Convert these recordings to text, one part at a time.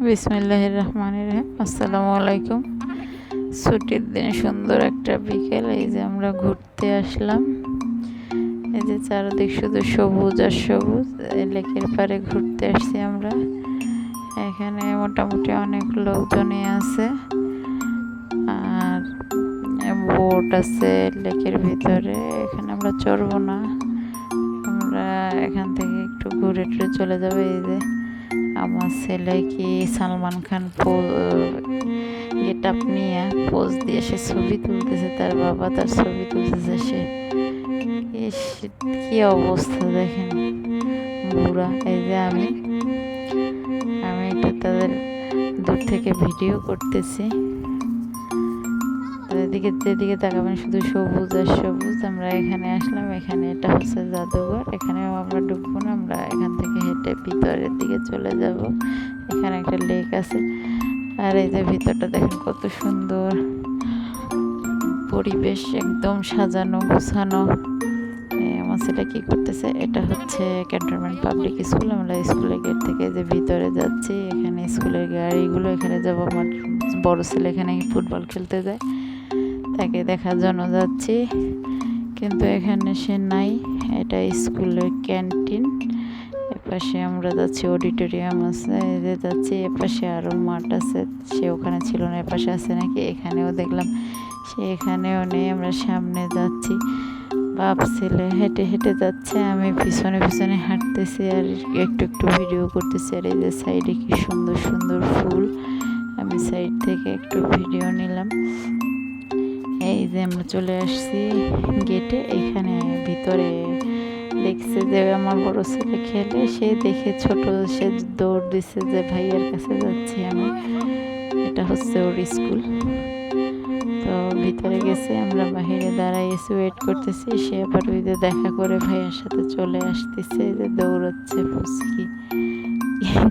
বিসমিল্লাহ রহমান রহিম আসসালামু আলাইকুম ছুটির দিনে সুন্দর একটা বিকেল, এই যে আমরা ঘুরতে আসলাম। এই যে চারদিক শুধু সবুজ আর সবুজ লেকের পাড়ে ঘুরতে আসছি আমরা। এখানে মোটামুটি অনেক লোকজনই আছে। আর বোট আছে লেকের ভিতরে, এখানে আমরা চড়বো না। আমরা এখান থেকে একটু ঘুরে টুরে চলে যাব, এই যে। আমার ছেলে কি সালমান খান গেট আপ নিয়ে পোজ দিয়ে সে ছবি তুলতেছে? তার বাবা তার ছবি তুলতেছে সে। কি অবস্থা দেখেন। বুড়া, এই যে আমি আমি এটা তাদের দূর থেকে ভিডিও করতেছি। তো এদিকে যেদিকে তাকাবেন, শুধু সবুজ আর সবুজ। আমরা এখানে আসলাম, এখানে এটা হচ্ছে জাদুঘর। এখানেও আমরা ঢুকবো না, আমরা এখান থেকে হেঁটে ভিতরের দিকে চলে যাব। এখানে একটা লেক আছে। আর এই যে ভিতরটা দেখেন কত সুন্দর। পরিবেশ একদম সাজানো, গোছানো। আমার ছেলে কি করতেছে? এটা হচ্ছে ক্যান্টনমেন্ট পাবলিক স্কুল। আমরা স্কুলের গেট থেকে যে ভিতরে যাচ্ছি, এখানে স্কুলের গাড়িগুলো, এখানে যাব। আমার বড় ছেলে এখানে ফুটবল খেলতে যায়। তাকে দেখার জন্য যাচ্ছি। কিন্তু এখানে সে নাই। এটা স্কুলের ক্যান্টিন। এপাশে আমরা যাচ্ছি, অডিটোরিয়াম আছে যে যাচ্ছি। এপাশে আরও মাঠ আছে। সে ওখানে ছিল না, এপাশে আছে নাকি? এখানেও দেখলাম। সে এখানেও নেই। আমরা সামনে যাচ্ছি। বাপ ছেলে হেঁটে হেঁটে যাচ্ছে। আমি পিছনে পিছনে হাঁটতেছি আর একটু একটু ভিডিও করতেছি। আর এই যে সাইডে কি সুন্দর সুন্দর ফুল। আমি সাইড থেকে একটু ভিডিও নিলাম। যে আমরা চলে আসছি গেটে এখানে ভিতরে দেখছে যে আমার বড় ছেলে খেলে। সে দেখে ছোট, সে দৌড় দিছে যে ভাইয়ের কাছে যাচ্ছি আমি। এটা হচ্ছে ওর স্কুল। তো ভিতরে গেছে, আমরা বাহিরে দাঁড়াই এসে ওয়েট করতেছি। সে আবার ওই যে দেখা করে ভাইয়ের সাথে চলে আসতেছে, যে দৌড়াচ্ছে ফুসকি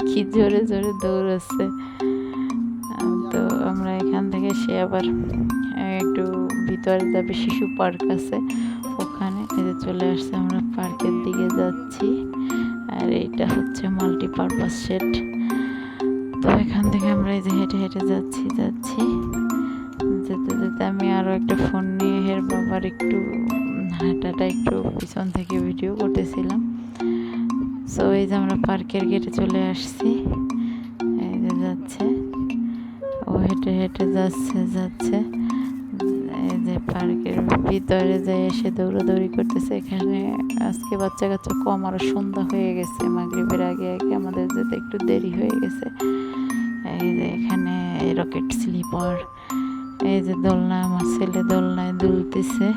কি জোরে জোরে দৌড়াচ্ছে। তো আমরা এখান থেকে সে আবার ভিতরে যাবে শিশু পার্ক আছে। ওখানে এদের চলে আসছে আমরা পার্কের দিকে যাচ্ছি। আর এইটা হচ্ছে মাল্টিপারপাস সেট তো এখান থেকে আমরা এই যে হেঁটে হেঁটে যাচ্ছি যাচ্ছি। যেতে যেতে আমি আরও একটা ফোন নিয়ে হের বাবার একটু হাঁটাটা একটু পিছন থেকে ভিডিও করতেছিলাম। সো এই যে আমরা পার্কের গেটে চলে আসছি। এই যে যাচ্ছে। ও হেঁটে হেঁটে যাচ্ছে যাচ্ছে। পার্কের ভিতরে যে এসে দৌড়াদৌড়ি করতেছে, এখানে আজকে বাচ্চা কাচ্চা কম আরও সন্ধ্যা হয়ে গেছে। মাগরীবের আগে আগে আমাদের যেতে একটু দেরি হয়ে গেছে। এই যে এখানে রকেট স্লিপার, এই যে দোলনা, আমার ছেলে দোলনায় দুলতেছে।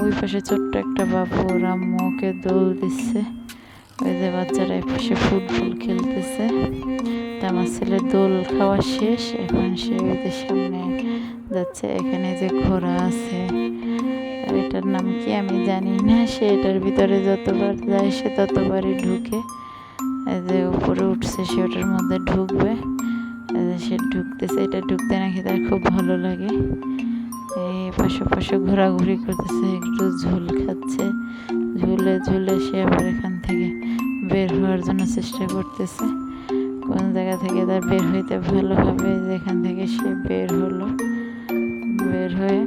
ওই পাশে ছোট্ট একটা বাবু, ওর আম্মুকে দোল দিচ্ছে। ওই যে বাচ্চারা এই পাশে ফুটবল খেলতেছে। তা আমার ছেলে দোল খাওয়া শেষ, এখন সে ওই যে সামনে যাচ্ছে, এখানে যে ঘোড়া আছে, আর এটার নাম কি আমি জানি না, সে এটার ভিতরে যতবার যায় সে ততবারই ঢুকে। যে উপরে উঠছে, সে ওটার মধ্যে ঢুকবে। সে ঢুকতেছে, এটা ঢুকতে নাকি তার খুব ভালো লাগে। এই পাশে পাশে ঘোরাঘুরি করতেছে, একটু ঝুল খাচ্ছে। ঝুলে ঝুলে সে আবার এখান থেকে বের হওয়ার জন্য চেষ্টা করতেছে। কোন জায়গা থেকে তার বের হইতে ভালো হবে, যেখান থেকে সে বের হলো। বের হয়ে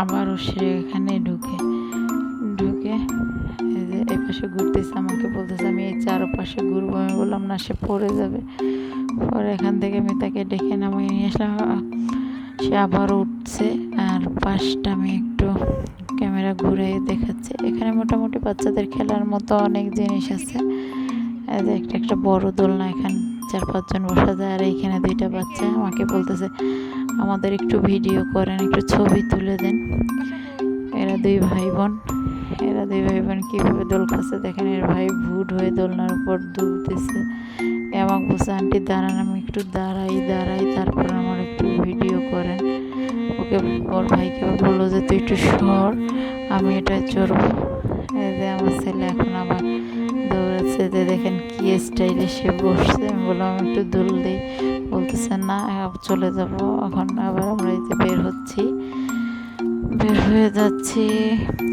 আবারও সে এখানে ঢুকে ঢুকে যে পাশে ঘুরতেছে, আমাকে বলতেছে, আমি এই চারপাশে ঘুরবো। আমি বললাম, না, সে পড়ে যাবে। পরে এখান থেকে আমি তাকে ডেকে নামিয়ে নিয়ে আসলাম। সে আবার উঠছে আর পাশটা আমি একটু ক্যামেরা ঘুরে দেখাচ্ছে। এখানে মোটামুটি বাচ্চাদের খেলার মতো অনেক জিনিস আছে। একটা একটা বড় দোলনা এখানে। চার পাঁচজন বসা যায় আর এইখানে দুইটা বাচ্চা আমাকে বলতেছে, আমাদের একটু ভিডিও করেন, একটু ছবি তুলে দেন। এরা দুই ভাই বোন এরা দুই ভাই বোন কীভাবে দোল খাচ্ছে দেখেন, এর ভাই ভুট হয়ে দোলনার উপর দুলতেছে। আমাকে বলছে, আন্টি, দাঁড়ান, আমি একটু দাঁড়াই দাঁড়াই, তারপর আমার একটু ভিডিও করেন। ওকে, ওর ভাইকে বলল যে, তুই একটু সর, আমি এটা চড়বো। এই যে আমার ছেলে এখন আবার দেখেন কি স্টাইলে সে বসছে। আমি বললাম একটু দোল দিই। বলতেছে, না চলে যাব। এখন আবার আমরা এই যে বের হচ্ছি। বের হয়ে যাচ্ছি।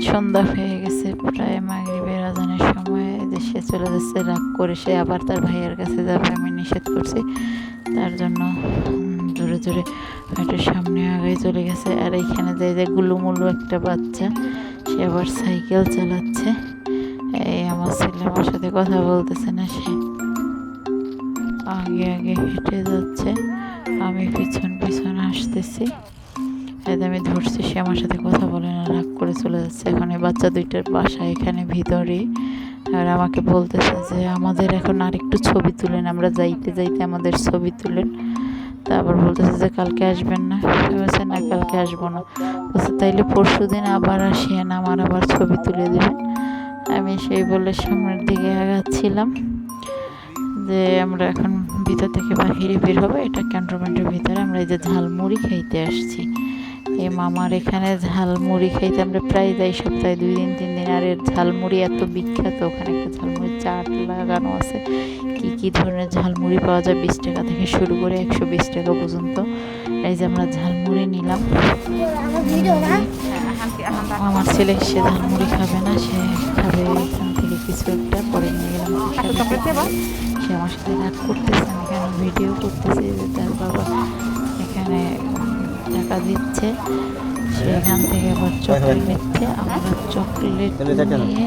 সন্ধ্যা হয়ে গেছে, প্রায় মাগরিবের আজানের সময়। সে চলে যাচ্ছে, রাগ করে সে আবার তার ভাইয়ের কাছে যাবে। আমি নিষেধ করছি। তার জন্য জোরে জোরে হাটের সামনে আগে চলে গেছে। আর এইখানে যে যে গুলুমুলু একটা বাচ্চা, সে আবার সাইকেল চালাচ্ছে। আমার ছেলে আমার সাথে কথা বলতেছে না সে। আগে আগে হেঁটে যাচ্ছে। আমি পিছন পিছন আসতেছি। যে আমি ধরছি, সে আমার সাথে কথা বলে না, রাগ করে চলে যাচ্ছে। এখন এই বাচ্চা দুইটার বাসা এখানে ভিতরে আর আমাকে বলতেছে যে, আমাদের এখন আরেকটু ছবি তুলেন, আমরা যাইতে যাইতে আমাদের ছবি তুলেন। তারপর বলতেছে যে, কালকে আসবেন না? বলছি, না, কালকে আসব না। বলছে, তাইলে পরশু দিন আবার আসিয়েন আমার আবার ছবি তুলে দেবেন? আমি সেই বলে সামনের দিকে আগাচ্ছিলাম যে আমরা এখন ভিতর থেকে বাহিরে বের হব। এটা ক্যান্টনমেন্টের ভিতরে। আমরা এই যে ঝালমুড়ি খাইতে আসছি। এই মামার এখানে ঝালমুড়ি খাইতে আমরা প্রায় যাই সপ্তাহে দুই দিন, তিন দিন। আর এর ঝালমুড়ি এত বিখ্যাত। ওখানে একটা ঝালমুড়ির চাট লাগানো আছে। কি কি ধরনের ঝালমুড়ি পাওয়া যায়? বিশ টাকা থেকে শুরু করে একশো বিশ টাকা পর্যন্ত। এই যে আমরা ঝালমুড়ি নিলাম। আমার ছেলে সে ধানমুড়ি খাবে না সে খাবে এখান থেকে কিছু একটা পরে নিয়ে গেলাম সে আমার সাথে রাগ করতেছে আমি কেন ভিডিও করতেছে যে তার বাবা এখানে টাকা দিচ্ছে সে এখান থেকে আবার চকলেট নিচ্ছে। আমরা চকলেট? নিয়ে